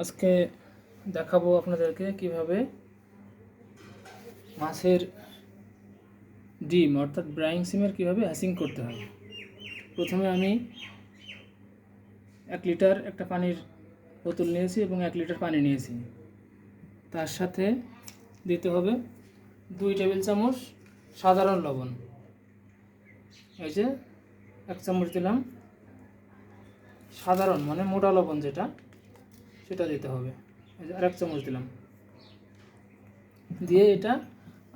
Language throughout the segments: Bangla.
আজকে দেখাবো আপনাদেরকে কীভাবে মাছের ডিম, অর্থাৎ ব্রাইং সিমের কীভাবে হ্যাসিং করতে হয়। প্রথমে আমি এক লিটার একটা পানির বোতল নিয়েছি এবং এক লিটার পানি নিয়েছি। তার সাথে দিতে হবে দুই টেবিল চামচ সাধারণ লবণ। এই যে এক চামচ দিলাম সাধারণ মানে মোটা লবণ যেটা। সেটা দিতে হবে। যে আরেক চামচ দিলাম। দিয়ে এটা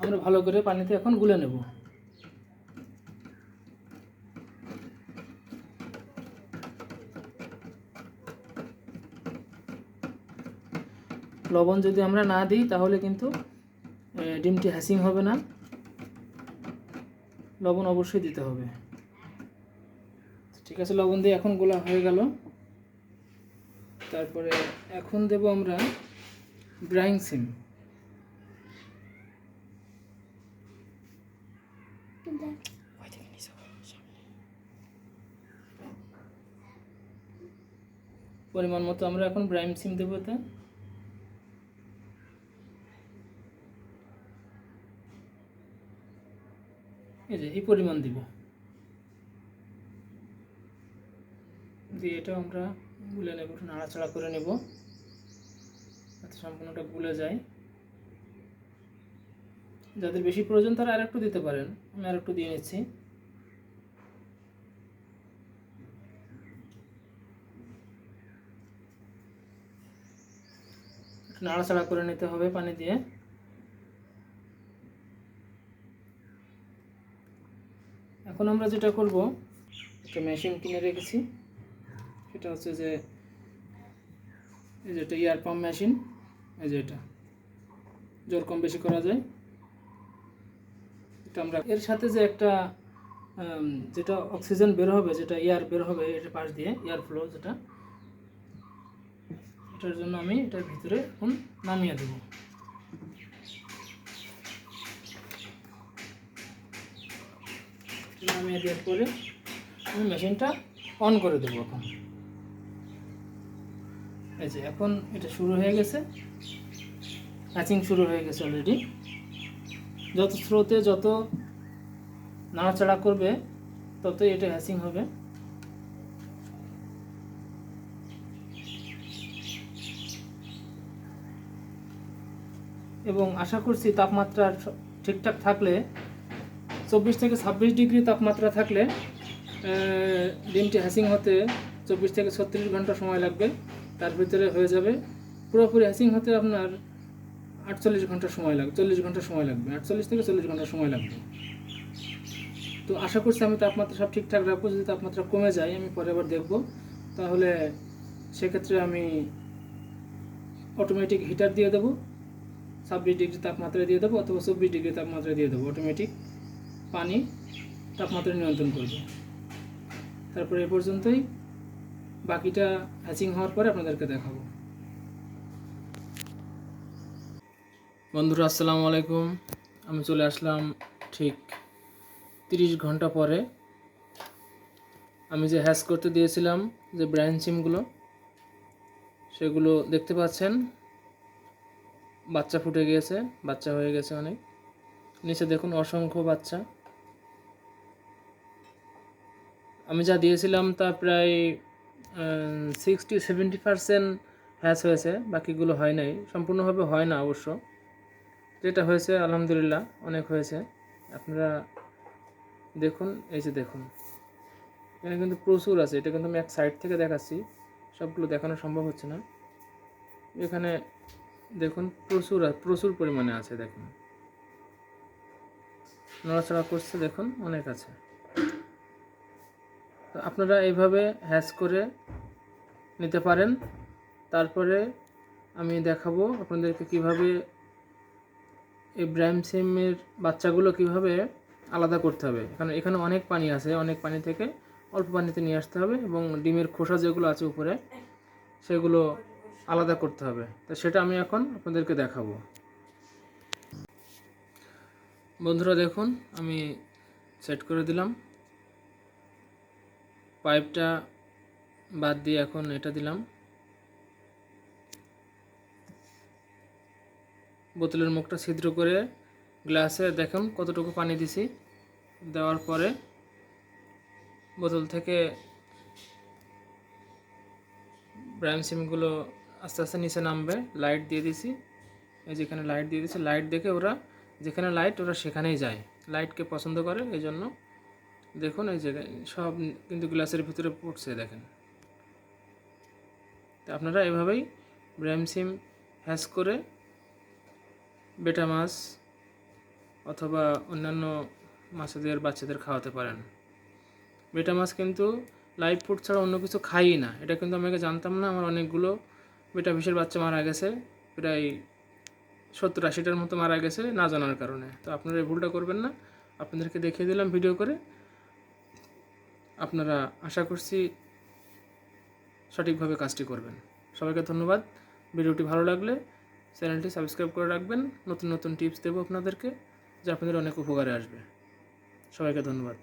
আমরা ভালো করে পানিতে এখন গুলে নেব। লবণ যদি আমরা না দিই, তাহলে কিন্তু ডিমটি হ্যাসিং হবে না। লবণ অবশ্যই দিতে হবে। ঠিক আছে, লবণ দিয়ে এখন গোলা হয়ে গেল। তারপরে এখন দেব আমরা ব্রাইং সিম। পরিমাণ মতো আমরা এখন ব্রাইম সিম দেবো তা এই যে, এই পরিমাণ দিব। দিয়ে এটা আমরা গুলে নেব, একটু নাড়াচাড়া করে নেব, যাতে সম্পূর্ণটা গুলে যায়। যাদের বেশি প্রয়োজন তারা আরেকটু দিতে পারেন, আমি আরেকটু দিয়ে নিচ্ছি। একটু নাড়াচাড়া করে নিতে হবে পানি দিয়ে। এখন আমরা যেটা করব, একটা মেশিন কিনে রেখেছি। সেটা হচ্ছে যে এই যে এটা ইয়ার পাম্প মেশিন এই যে এটা। জোর কম বেশি করা যায়। এটা আমরা এর সাথে যে একটা যেটা অক্সিজেন বের হবে, যেটা এয়ার বের হবে, এটা পাশ দিয়ে এয়ার ফ্লো যেটা, এটার জন্য আমি এটার ভিতরে এখন নামিয়ে দেবো। নামিয়ে দেওয়ার পরে আমি মেশিনটা অন করে দেবো এখন। এই যে এখন এটা শুরু হয়ে গেছে। হ্যাচিং শুরু হয়ে গেছে অলরেডি যত স্রোতে যত নাড়াচাড়া করবে, ততই এটা হ্যাচিং হবে। এবং আশা করছি তাপমাত্রা ঠিকঠাক থাকলে, চব্বিশ থেকে ছাব্বিশ ডিগ্রি তাপমাত্রা থাকলে ডিমটি হ্যাসিং হতে চব্বিশ থেকে ছত্রিশ ঘণ্টা সময় লাগবে। তার ভিতরে হয়ে যাবে। পুরোপুরি হ্যাচিং হতে আপনার আটচল্লিশ ঘণ্টা সময় লাগবে, চল্লিশ ঘণ্টা সময় লাগবে, আটচল্লিশ থেকে চল্লিশ ঘণ্টা সময় লাগবে। তো আশা করছি আমি তাপমাত্রা সব ঠিকঠাক রাখব, যদি তাপমাত্রা কমে যায় আমি পরে আবার দেখব। তাহলে সেক্ষেত্রে আমি অটোমেটিক হিটার দিয়ে দেবো, ছাব্বিশ ডিগ্রি তাপমাত্রা দিয়ে দেবো অথবা চব্বিশ ডিগ্রি তাপমাত্রা দিয়ে দেবো। অটোমেটিক পানি তাপমাত্রা নিয়ন্ত্রণ করবে। তারপরে এ পর্যন্তই। বাকিটা হ্যাচিং হওয়ার পরে আপনাদেরকে দেখাবো। বন্ধুরা, আসসালামু আলাইকুম। আমি চলে আসলাম ঠিক তিরিশ ঘণ্টা পরে। আমি যে হ্যাশ করতে দিয়েছিলাম, যে ব্রাইন সিমগুলো সেগুলো দেখতে পাচ্ছেন? বাচ্চা ফুটে গিয়েছে, বাচ্চা হয়ে গেছে অনেক। নিচে দেখুন অসংখ্য বাচ্চা। আমি যা দিয়েছিলাম তা প্রায় সিক্সটি সেভেন্টি পারসেন্ট হ্যাচ হয়েছে, বাকিগুলো হয় নাই। সম্পূর্ণভাবে হয় না অবশ্য। যেটা হয়েছে, আলহামদুলিল্লাহ, অনেক হয়েছে। আপনারা দেখুন, এই যে দেখুন। এখানে কিন্তু প্রচুর আছে। এটা কিন্তু আমি এক সাইড থেকে দেখাচ্ছি। সবগুলো দেখানো সম্ভব হচ্ছে না। এখানে দেখুন, প্রচুর প্রচুর পরিমাণে আছে, দেখুন। নড়াচড়া করছে, দেখুন, অনেক আছে। আপনারা এইভাবে হ্যাশ করে নিতে পারেন। তারপরে আমি দেখাবো আপনাদেরকে কীভাবে এই ব্রাইম সিমের বাচ্চাগুলো কীভাবে আলাদা করতে হবে। কারণ এখানে অনেক পানি আছে, অনেক পানি থেকে অল্প পানিতে নিয়ে আসতে হবে এবং ডিমের খোসা যেগুলো আছে উপরে, সেগুলো আলাদা করতে হবে। তো সেটা আমি এখন আপনাদেরকে দেখাবো। বন্ধুরা দেখুন, আমি সেট করে দিলাম। পাইপটা বাদ দিয়ে এখন এটা দিলাম। বোতলের মুখটা ছিদ্র করে গ্লাসে দেখুন কতটুকু পানি দিছি। দেওয়ার পরে বোতল থেকে ব্রাইম সিমগুলো আস্তে আস্তে নিচে নামবে। লাইট দিয়ে দিছি। এই যেখানে লাইট দিয়ে দিছি। লাইট দেখে ওরা যেখানে লাইট ওরা সেখানেই যায়। লাইটকে পছন্দ করে, এই জন্য দেখুন এই জায়গায় সব কিন্তু গ্লাসের ভিতরে পড়ছে, দেখেন। তো আপনারা এভাবেই ব্রাইম সিম হ্যাশ করে বেটা মাছ অথবা অন্যান্য মাছেদের বাচ্চাদের খাওয়াতে পারেন। বেটা মাছ কিন্তু লাইভ ফুড ছাড়া অন্য কিছু খাই না। এটা কিন্তু আমি আগে জানতাম না, আমার অনেকগুলো বেটা ফিশের বাচ্চা মারা গেছে, প্রায় সত্তর আশিটার মতো মারা গেছে না জানার কারণে। তো আপনারা ভুলটা করবেন না। আপনাদেরকে দেখিয়ে দিলাম ভিডিও করে। আপনারা আশা করছি সঠিকভাবে কাজটি করবেন। সবাইকে ধন্যবাদ। ভিডিওটি ভালো লাগলে চ্যানেলটি সাবস্ক্রাইব করে রাখবেন। নতুন নতুন টিপস দেবো আপনাদেরকে, যা আপনাদের অনেক উপকারে আসবে। সবাইকে ধন্যবাদ।